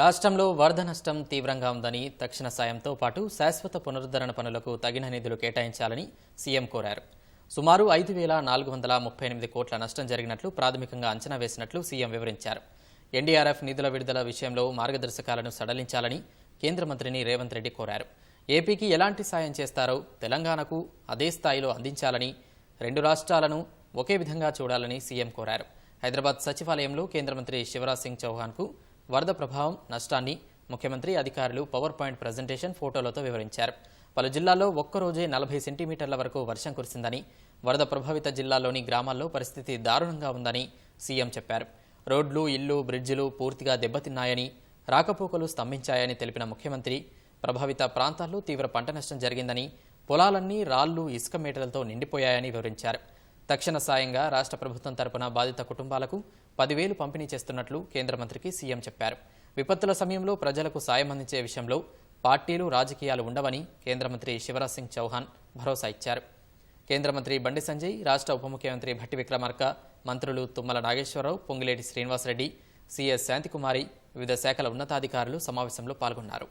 రాష్ట్రంలో వరద నష్టం తీవ్రంగా ఉందని తక్షణ సాయంతో పాటు శాశ్వత పునరుద్ధరణ పనులకు తగిన నిధులు కేటాయించాలని సీఎం కోరారు. సుమారు ఐదు వేల నాలుగు వందల ముప్పై ఎనిమిది కోట్ల నష్టం జరిగినట్లు ప్రాథమికంగా అంచనా వేసినట్లు సీఎం వివరించారు. ఎన్డీఆర్ఎఫ్ నిధుల విడుదల విషయంలో మార్గదర్శకాలను సడలించాలని కేంద్ర మంత్రిని రేవంత్ రెడ్డి కోరారు. ఏపీకి ఎలాంటి సాయం చేస్తారో తెలంగాణకు అదే స్థాయిలో అందించాలని రెండు రాష్ట్రాలను ఒకే విధంగా చూడాలని సీఎం కోరారు. హైదరాబాద్ సచివాలయంలో కేంద్ర మంత్రి శివరాజ్ సింగ్ చౌహాన్కు వరద ప్రభావం నష్టాన్ని ముఖ్యమంత్రి అధికారులు పవర్ పాయింట్ ప్రజెంటేషన్ ఫోటోలతో వివరించారు. పలు జిల్లాల్లో ఒక్కరోజే నలభై సెంటీమీటర్ల వరకు వర్షం కురిసిందని వరద ప్రభావిత జిల్లాల్లోని గ్రామాల్లో పరిస్థితి దారుణంగా ఉందని సీఎం చెప్పారు. రోడ్లు ఇళ్ళు బ్రిడ్జిలు పూర్తిగా దెబ్బతిన్నాయని రాకపోకలు స్తంభించాయని తెలిపిన ముఖ్యమంత్రి ప్రభావిత ప్రాంతాల్లో తీవ్ర పంట నష్టం జరిగిందని పొలాలన్నీ రాళ్ళు ఇసుక మేటలతో నిండిపోయాయని వివరించారు. తక్షణ సాయంగా రాష్ట్ర ప్రభుత్వం తరపున బాధిత కుటుంబాలకు పదివేలు పంపిణీ చేస్తున్నట్లు కేంద్ర మంత్రికి సీఎం చెప్పారు. విపత్తుల సమయంలో ప్రజలకు సాయం అందించే విషయంలో పార్టీలు రాజకీయాలు ఉండవని కేంద్ర మంత్రి శివరాజ్ సింగ్ చౌహాన్ భరోసా ఇచ్చారు. కేంద్ర మంత్రి బండి సంజయ్ రాష్ట్ర ఉప ముఖ్యమంత్రి భట్టి విక్రమార్క మంత్రులు తుమ్మల నాగేశ్వరరావు పొంగిలేటి శ్రీనివాసరెడ్డి సిఎస్ శాంతికుమారి వివిధ శాఖల ఉన్నతాధికారులు సమావేశంలో పాల్గొన్నారు.